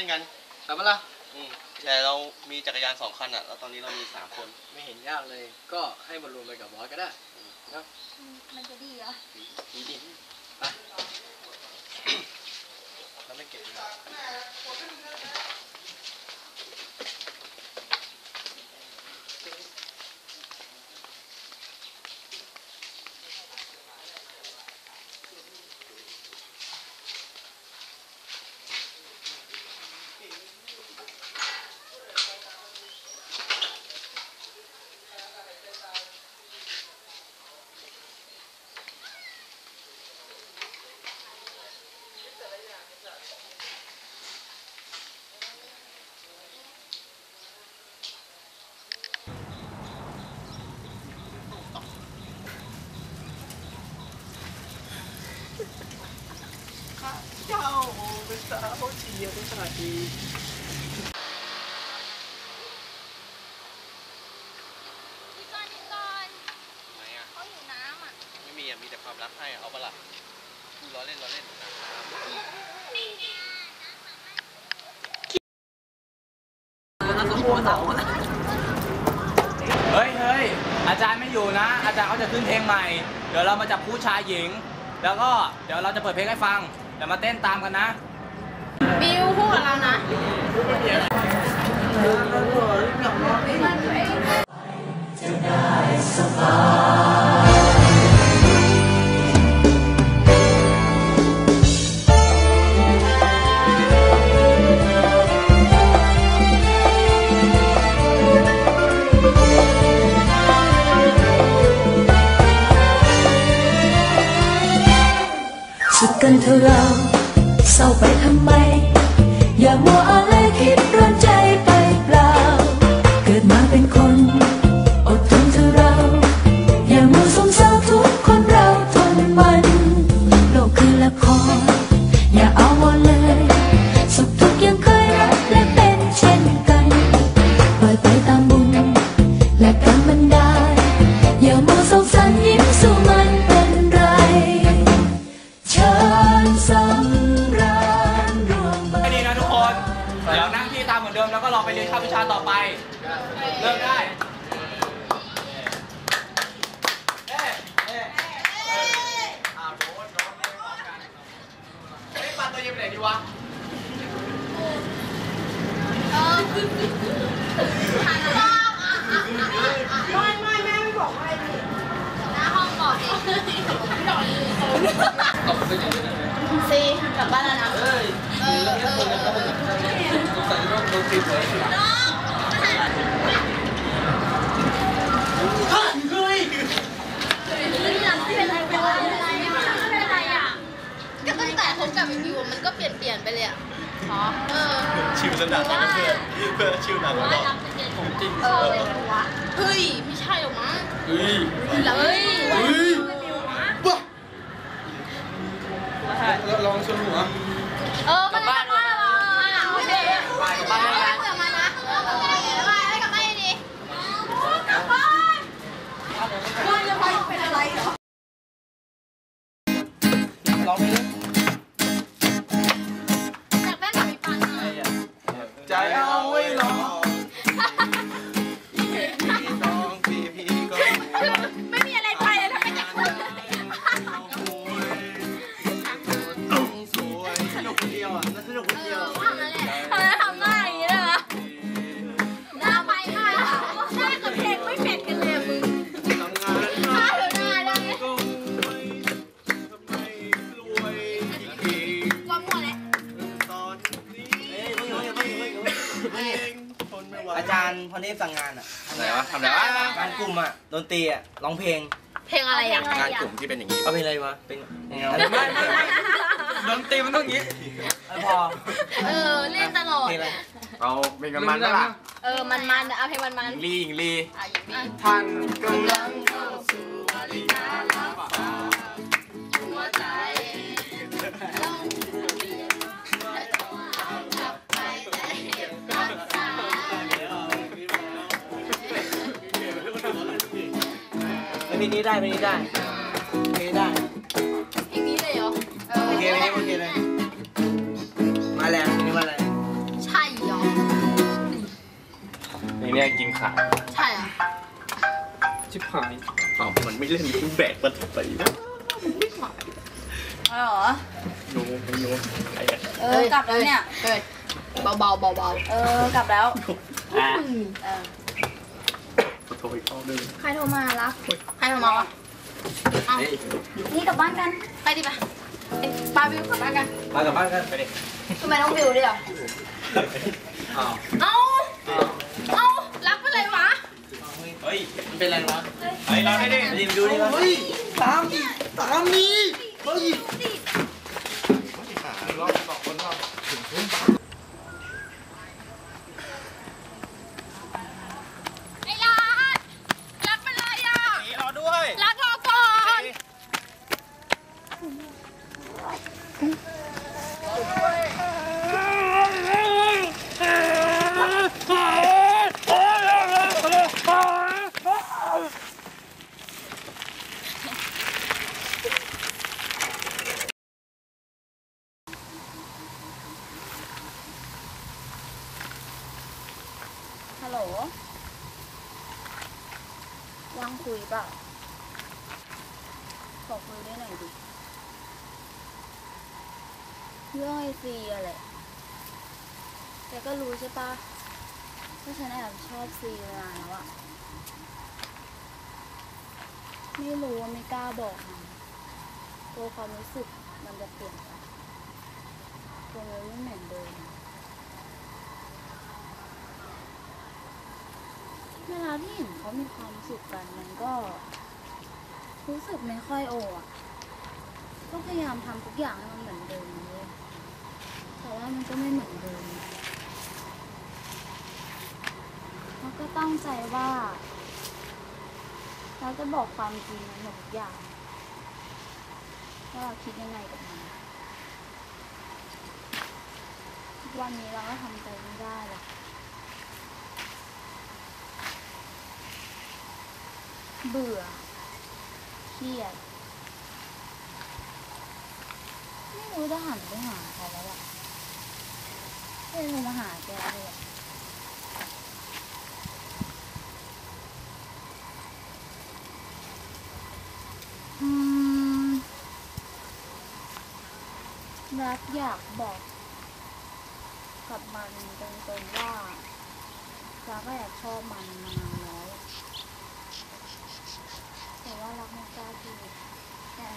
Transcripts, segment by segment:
ล่นกันไปปละแต่เรามีจักรยานสองคันอะ แล้วตอนนี้เรามีสามคนไม่เห็นยากเลย ก็ให้มารวมไปกับบอสก็ได้นะมันจะดีเหรอดีดีไปเราไม่เก่ง สาวเชียวสวัสดีพี่กอนพี่กอนไหอะเขาอยู่น้ำอะ ไม่มีอะ มีแต่ความรักให้เอาปะล่ะล้อเล่นล้อเล่นเฮ้ยเฮ้ยอาจารย์ไม่อยู่นะ อาจารย์เขาจะขึ้นเพลงใหม่ เดี๋ยวเรามาจับผู้ชายหญิง แล้วก็เดี๋ยวเราจะเปิดเพลงให้ฟัง เดี๋ยวมาเต้นตามกันนะ Yeah. ซีกลับบ้านแล้วนะเออเออน้องเป็นไรเป็นไรเป็นไรเป็นไรอะก็ตั้งแต่คบกับวิวมันก็เปลี่ยนเปลี่ยนไปเลยอะอ๋อเออชิวสนัดนะเพื่อนเพื่อนชิวหนักกว่าเราเออเฮ้ยไม่ใช่หรอกมั้งเฮ้ยเฮ้ย เฮ้ยบ้า องชนหัวเออมันกลับบ้านแล้วอะโอเคไปกลับบ้านแล้วกลับมานะเออไปไปกลับบ้านดีกลับบ้านว่าจะไปเป็นอะไรเหรอ รีอะร้องเพลงเพลงอะไรอะงานกลุ่มที่เป็นอย่างนี้ เอาเพลงอะไรวะ เป็นยังไงวะไม่ไม่ไม่ดนตรีมันต้องอย่างนี้เออพอ เออเล่นตลอดเพลงอะไรเอาเป็นกันมันปะล่ะเออมันมันเอาเพลงมันมันลีหญิงลีอะอย่างนี้ท่านกำลังหั เพลงนี้ได้เพลงนี้ได้เพลงนี้ได้เพลงนี้เลยเหรอเออโอเคเพลงนี้โอเคเลยมาแรงเพลงนี้มาแรงใช่เหรอในนี้กินขาใช่เหรอชิบหายอ๋อมันไม่เล่นกูแบกมันไปวะอ๋อโน้มโน้มใครอะเออกลับแล้วเนี่ยเฮ้ยเบาเบาเบาเบาเออกลับแล้วอะเออ โทรอีกรอบนึงใครโทรมารับใครโทรมาวะเอานี่กลับบ้านกัน ไปดิไปเอ้ยปาวิวกลับบ้านกันมากลับบ้านกันไปดิทำไมต้องวิวด้วยอะอ้าวเอ้าเอ้ารักไปเลยวะ เฮ้ย มันเป็นอะไรวะ เฮ้ยเราได้ดิไปดิไปดูดิวะเฮ้ย ตามตามนี้เฮ้ยหารอบสองคนรอบ ไอ้รักรักไปเลยอะ รอด้วย รักรอก่อน ฮัลโหลว่างคุยเปล่า ขอคุยได้หน่อยดิ เรื่องไอซีอะแหละ แกก็รู้ใช่ปะว่าฉันแอบชอบซีมานาแล้วอะไม่รู้ไม่กล้าบอกมันกลัวความรู้สึกมันจะเปลี่ยนไปกลัวมันไม่เหมือนเดิมเวลาที่เห็นเขามีความสุขกันมันก็ รู้สึกไม่ค่อยโออะก็พยายามทำทุกอย่างให้มันเหมือนเดิมเลยแต่ว่ามันก็ไม่เหมือนเดิมแล้ว ก็ตั้งใจว่า เราจะบอกความจริงมันหมดทุกอย่างว่าเราคิดยังไงกับมันวันนี้เราก็ทำใจไม่ได้หรอกเบื่อ เครียด ไม่รู้จะหันไปหาใครแล้วอะเลยโทรมาหาแกเลย รักอยากบอกกับมันตรงๆว่ารักก็แอบชอบมันมานานแล้วแต่ว่ารักไม่กล้าพูดแค่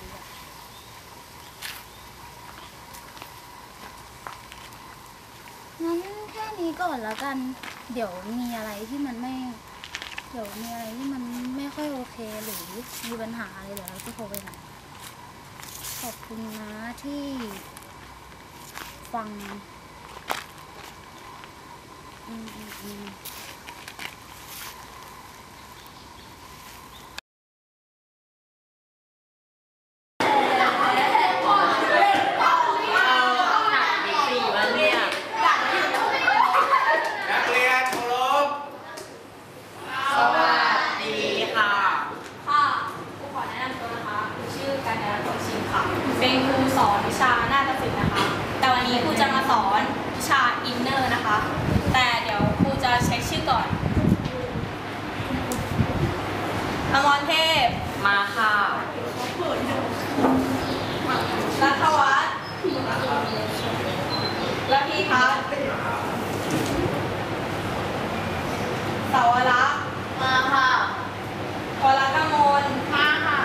งั้นแค่นี้ก่อนแล้วกัน เดี๋ยวมีอะไรที่มันไม่ เดี๋ยวมีอะไรที่มันไม่ค่อยโอเคหรือมีปัญหาอะไรเดี๋ยวเราจะโทรไปหาขอบคุณนะที่ ฟังอืมอืมอืมนักเรียนเคารพค่ะครูขอแนะนำตัวนะคะครูชื่อกัญญาผลชิมค่ะ เป็นครูสอนวิชานาฏศิลป์นะคะ แต่วันนี้ครูจะมาสอนวิชาอินเนอร์นะคะ แต่เดี๋ยวครูจะเช็คชื่อก่อนอมร เทพ มาค่ะรัฐวัฒน์และพี่พัฒน์สาวรักษ์มาค่ะวรกมลมาค่ะ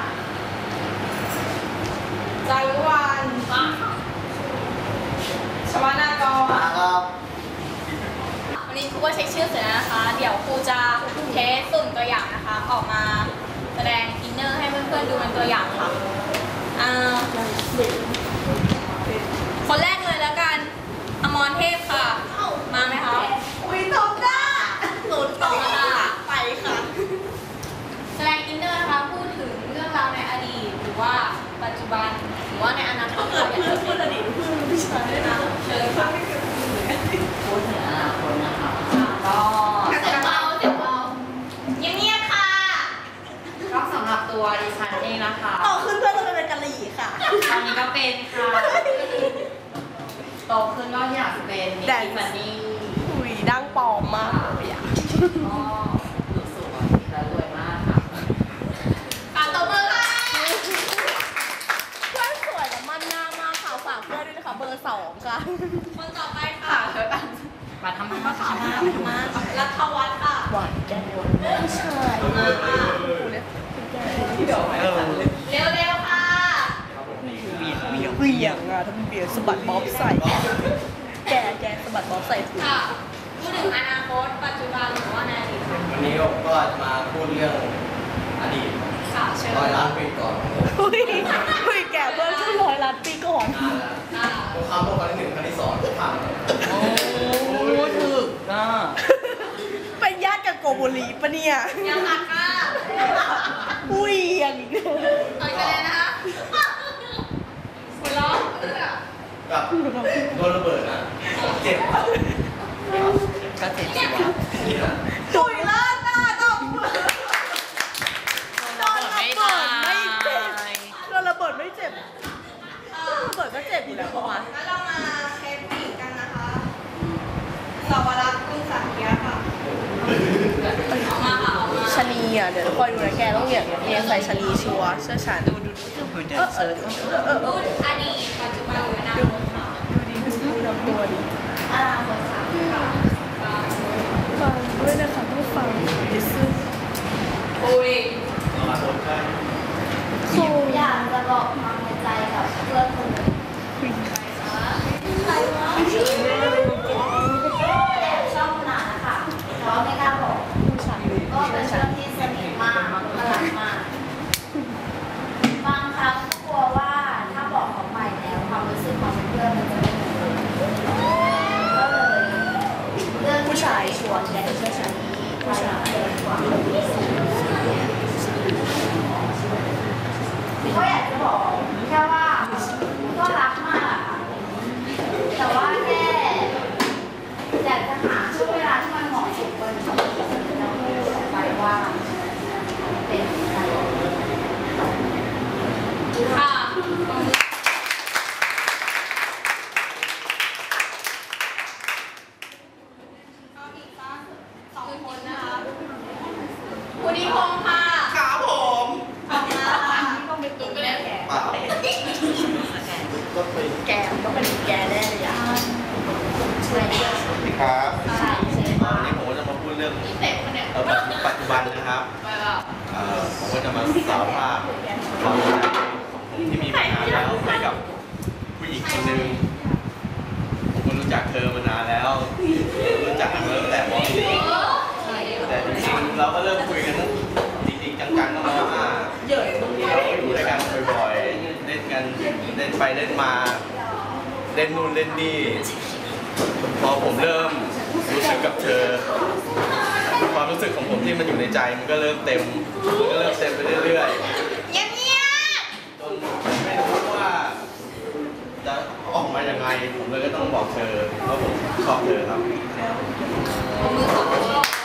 จารุวันมาค่ะชวนากรมาครับวันนี้ครูก็เช็คชื่อเสร็จแล้วนะคะ เดี๋ยวครูจะเทสสุ่มตัวอย่างนะคะ ออกมาแสดงอินเน อร์ให้เพื่อนๆดูเป็นตัวอย่างค่ะอ่าคนแรกเลยแล้วกัน อมรเทพค่ะ มาไหมคะ อุ้ยตบได้หลุดตบค่ะ ไปค่ะ แสดงอินเนอร์นะคะ พูดถึงเรื่องราวในอดีต หรือว่าปัจจุบัน หรือว่าในอนาคตค่ะอยากจะพูดอดีตพูด ตอนนี้ก็เป็นค่ะโตขึ้นก็อยากเป็นนิติฟันนี่ หุยดังปลอมมากเลยอะก็รู้สึกว่าจะรวยมากค่ะ ค่ะตบมือค่ะ เพื่อนสวยและมั่นหน้ามากค่ะฝากเพื่อนด้วยนะคะเบอร์สองค่ะ คนต่อไปค่ะ มาทำมาค่ะ มารัฐวัฒน์ค่ะ หวานแกนวน มาค่ะ เร็วๆค่ะ เวียงเวียงเวียงอะทำเวียงสะบัดบ๊อบใส่ แกแกสะบัดบ๊อบใส่หู ค่ะ พูดถึงอนาคต ปัจจุบันหรือว่าในอดีตค่ะ วันนี้ผมก็จะมาพูดเรื่องอดีต ค่ะเชิญ ร้อยล้านปีก่อน เฮ้ยเฮ้ยแกเบอร์ขึ้นร้อยล้านปีก่อน นานแล้ว ค่ะ สงครามโลกครั้งที่หนึ่งครั้งที่สองผ่านมา โอ้ถึกอะ เป็นญาติกั บโกโบลีปะเนี่ย ยังค่ะค่ะอุ้ยอย่างนี้ต่อยกันเลยนะคะหัวเราะเอื้อกับโดนระเบิดนะเจ็บก็เจ็บสิวะนี่นะตุยลาดหน้าตบมือโดนระเบิดไม่ตายโดนระเบิดไม่เจ็บโดนระเบิดก็เจ็บอยู่แล้วประมาณแล้วเรามาเทปปีกกันนะคะสาวรักษ์คุณสักยะค่ะเอามาค่ะเอามา ชะนี อะเดี๋ยวคอยดูนะแกต้องอย่างเรียใส่ชะนีชัวร์เชื่อฉันดูดูดูเอนเดินเออเออเอพูอดอดีตปัจจุบันอนาคตดูดีดูดูลำตัวดีอนาคตฟังด้วยนะคะผู้ฟังดิซึ่งปุยครูอยากจะบอกความในใจกับเพื่อนคนหนึ่งใครวะแอบชอบนานนะคะเพราะไม่กล้าบอก ก็เป็นเรื่องที่สนิทมากและรักมาก บางครั้งก็กลัวว่าถ้าบอกเขาไปแล้วความรู้สึกของเพื่อนมันจะไม่เหมือนเดิมก็เลยเรื่องที่ชายชวนแกเชื่อฉันผู้ชายเดินกว่าก็อยากจะบอกแค่ว่าก็รักมากอะค่ะ แต่ว่าแค่อยากจะหาช่วงเวลาที่มันเหมาะสมกันแล้วพูดออกไปว่าเป็นอะไร ค่ะก็อีกสักสองคนนะคะคุณนิพงศ์ค่ะ ครับผม ขอบคุณค่ะ ต้องไปตุ้มไปแล้วแก เปล่าก็ไป แกก็เป็น อมาถึงปัจจุบันนะครับเอ่อผมก็จะมาสารภาพความในใจของผมที่มีมานานแล้วให้กับผู้หญิงคนหนึ่งผมก็รู้จักเธอมานานแล้ว รู้จักกันมาตั้งแต่ม .4 แต่จริงๆเราก็เริ่มคุยกันจริงๆจังๆก็ม .5 เราก็อยู่ด้วยกันบ่อยๆเล่นกันเล่นไปเล่นมา เล่นนู่นเล่นนี่ พอผมเริ่มรู้สึกกับเธอ ความรู้สึกของผมที่มันอยู่ในใจมันก็เริ่มเต็มมันก็เริ่มเต็มไปเรื่อยๆจนไม่รู้ว่าจะออกมายังไงผมเลยก็ต้องบอกเธอว่าผมชอบเธอครับอัน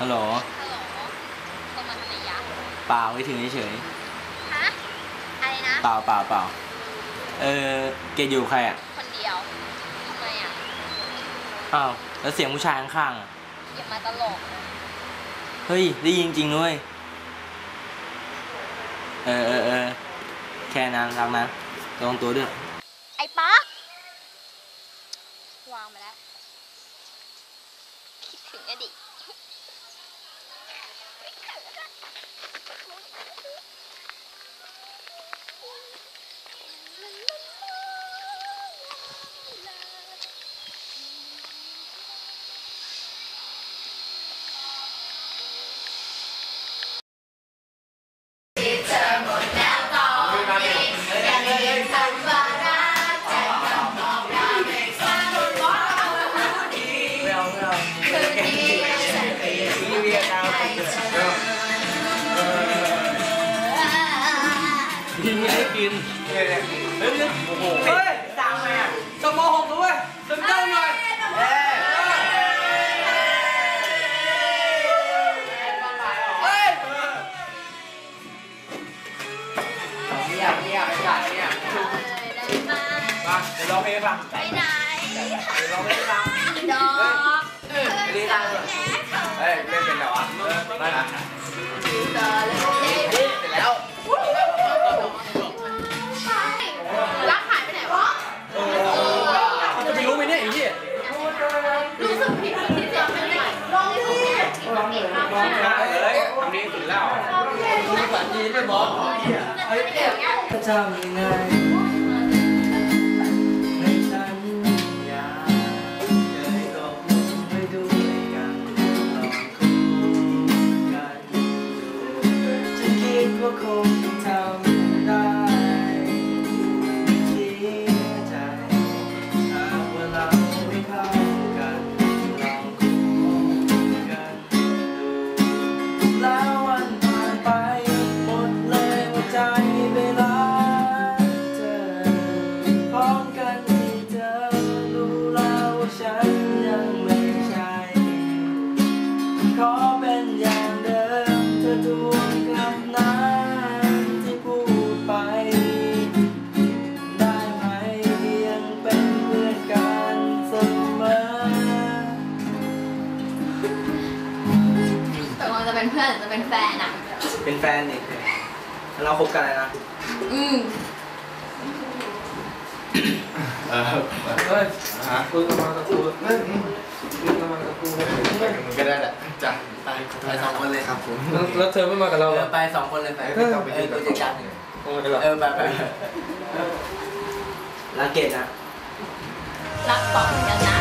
ฮัลโหลฮัลโหลโทรมาทำไมยะเปล่าไม่ถึงเฉยฮะ อะไรนะ ๆเปล่าเปล่าเปล่าเออเกดอยู่กับใครอะคนเดียว ทำไมอะ อ้าวแล้วเสียงผู้ชายข้างๆอะอย่ามาตลกเฮ้ยได้ยินจริงด้วยเออเออเออแค่นั้นรักนะระวังตัวด้วย มาเดี๋ยวร้องเพลงให้ฟังไปไหนเดี๋ยวร้องเพลงให้ฟังดอกไม่ได้ตังค์เลยเฮ้ยเล่นเป็นเหรอวะเออมาละแล้วรักหายไปไหนวะจะไปรู้ไหมเนี่ยไอ้เหี้ยรู้สึกผิดที่เจอเป็นไหนลองดิเฮ้ยทำนี้ถึงแล้วมีฝันดีด้วยบอสเฮ้ยจะทำยังไง เป็นแฟนนี่เราคบกันเลยนะอืมเออเฮ้ยฮะคุณมากับกูเฮ้ยคุณมากับกูมึงก็ได้แหละจ้ะไปไปสองคนเลยครับผมแล้วเธอไม่มากับเราเหรอไปสองคนเลยไปไม่ต้องไปเอยือนตัวจัดการมากับเราเออไปไปรักเกดนะรักต่อเหมือนกันนะ